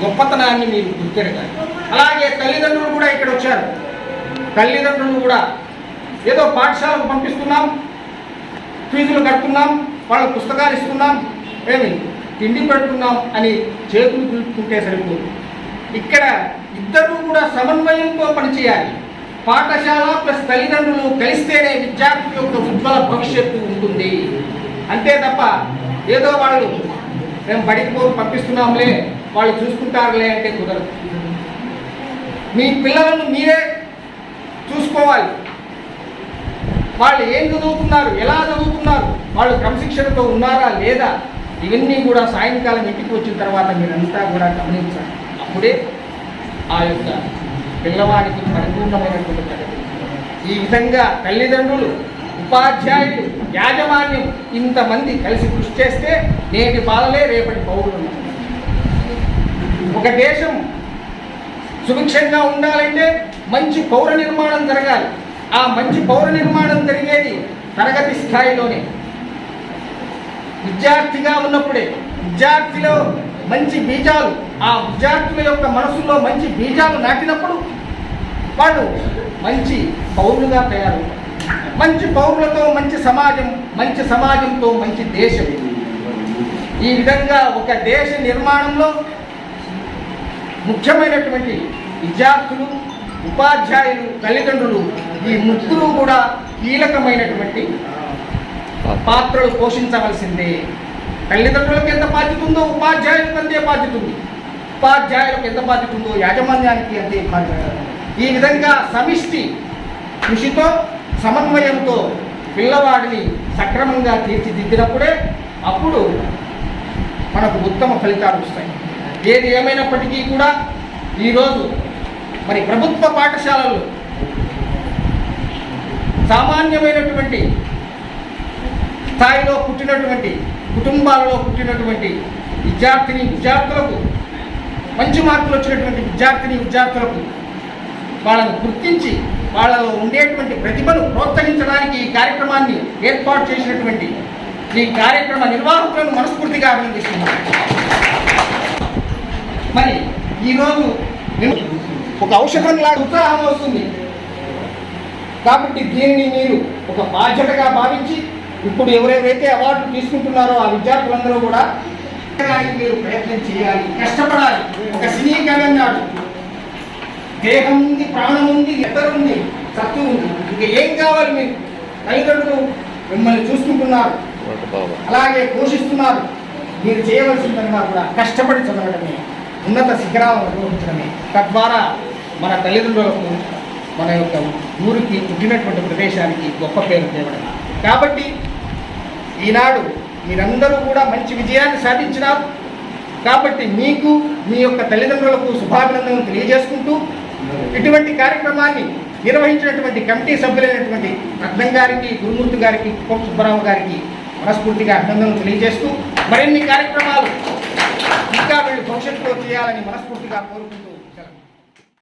గొప్పతనాన్ని మీరు గుర్తెరగాలి. అలాగే తల్లిదండ్రులు కూడా ఇక్కడ వచ్చారు తల్లిదండ్రులు కూడా ఏదో పాఠశాలకు పంపిస్తున్నాం ఫీజులు కడుతున్నాం వాళ్ళ పుస్తకాలు ఇస్తున్నాం ఏమి తిండి పెడుతున్నాం అని చేతులు చూసుకుంటే సరిపోదు. ఇక్కడ ఇద్దరూ కూడా సమన్వయంతో పనిచేయాలి. పాఠశాల ప్లస్ తల్లిదండ్రులు కలిస్తేనే విద్యార్థి యొక్క ఉజ్వల భవిష్యత్తు ఉంటుంది. అంతే తప్ప ఏదో వాళ్ళు మేము బడికి పో పంపిస్తున్నాంలే వాళ్ళు చూసుకుంటారులే అంటే కుదరదు. మీ పిల్లలను మీరే చూసుకోవాలి. వాళ్ళు ఏం చదువుతున్నారు ఎలా చదువుతున్నారు వాళ్ళు క్రమశిక్షణతో ఉన్నారా లేదా ఇవన్నీ కూడా సాయంకాలం ఇంటికి వచ్చిన తర్వాత మీరంతా కూడా గమనించాలి. అప్పుడే ఆ యొక్క పిల్లవాడికి పరిపూర్ణమైనటువంటి తరగతి ఈ విధంగా తల్లిదండ్రులు ఉపాధ్యాయులు యాజమాన్యం ఇంతమంది కలిసి కృషి చేస్తే నేటి బాలలే రేపటి పౌరులు. ఒక దేశం సుభిక్షంగా ఉండాలంటే మంచి పౌర నిర్మాణం జరగాలి. ఆ మంచి పౌర నిర్మాణం జరిగేది తరగతి స్థాయిలోనే. విద్యార్థిగా ఉన్నప్పుడే విద్యార్థిలో మంచి బీజాలు ఆ విద్యార్థుల యొక్క మనసులో మంచి బీజాలు నాటినప్పుడు వాళ్ళు మంచి పౌరులుగా తయారు మంచి పౌరులతో మంచి సమాజం మంచి సమాజంతో మంచి దేశం. ఈ విధంగా ఒక దేశ నిర్మాణంలో ముఖ్యమైనటువంటి విద్యార్థులు ఉపాధ్యాయులు తల్లిదండ్రులు ఈ ముగ్గురు కూడా కీలకమైనటువంటి పాత్రలు పోషించవలసిందే. తల్లిదండ్రులకు ఎంత బాధ్యత ఉందో ఉపాధ్యాయులకు అంతే బాధ్యత ఉంది. ఉపాధ్యాయులకు ఎంత బాధ్యత ఉందో యాజమాన్యానికి అంతే బాధ్యత ఈ విధంగా సమిష్టి కృషితో సమన్వయంతో పిల్లవాడిని సక్రమంగా తీర్చిదిద్దినప్పుడే అప్పుడు మనకు ఉత్తమ ఫలితాలు వస్తాయి. ఏది ఏమైనప్పటికీ కూడా ఈరోజు మరి ప్రభుత్వ పాఠశాలలు సామాన్యమైనటువంటి స్థాయిలో పుట్టినటువంటి కుటుంబాలలో పుట్టినటువంటి విద్యార్థిని విద్యార్థులకు మంచి మార్కులు వచ్చినటువంటి విద్యార్థిని విద్యార్థులకు వాళ్ళను గుర్తించి వాళ్ళలో ఉండేటువంటి ప్రతిభను ప్రోత్సహించడానికి ఈ కార్యక్రమాన్ని ఏర్పాటు చేసినటువంటి ఈ కార్యక్రమ నిర్వాహకులను మనస్ఫూర్తిగా అభినందిస్తున్నాను. మరి ఈరోజు ఒక ఔషధంలాగా ఉత్సాహం వస్తుంది. కాబట్టి దీనిని మీరు ఒక బాధ్యతగా భావించి ఇప్పుడు ఎవరెవరైతే అవార్డు తీసుకుంటున్నారో ఆ విద్యార్థులందరూ కూడా మీరు ప్రయత్నం చేయాలి కష్టపడాలి. ఒక సినీ కవి అన్నాడు దేహం ఉంది ప్రాణం ఉంది ఎద్దరు ఉంది సత్తు ఉంది. ఇంకా ఏం కావాలి మీరు తల్లిదండ్రులు మిమ్మల్ని చూసుకుంటున్నారు. అలాగే పోషిస్తున్నారు. మీరు చేయవలసిందన్నా కూడా కష్టపడి చదవడమే. ఉన్నత శిఖరాలను అనుభవించడమే. తద్వారా మన తల్లిదండ్రులకు మన యొక్క ఊరికి పుట్టినటువంటి ప్రదేశానికి గొప్ప పేరు తేవడం కాబట్టి ఈనాడు మీరందరూ కూడా మంచి విజయాన్ని సాధించినారు. కాబట్టి మీకు మీ యొక్క తల్లిదండ్రులకు శుభాభినందనలు తెలియజేసుకుంటూ ఇటువంటి కార్యక్రమాన్ని నిర్వహించినటువంటి కమిటీ సభ్యులైనటువంటి రత్నం గారికి గురుమూర్తి గారికి కుప్ప సుబ్బరావు గారికి మనస్ఫూర్తిగా అభినందనలు తెలియజేస్తూ మరిన్ని కార్యక్రమాలు ఇంకా వీళ్ళు భవిష్యత్తులో చేయాలని మనస్ఫూర్తిగా కోరుకుంటూ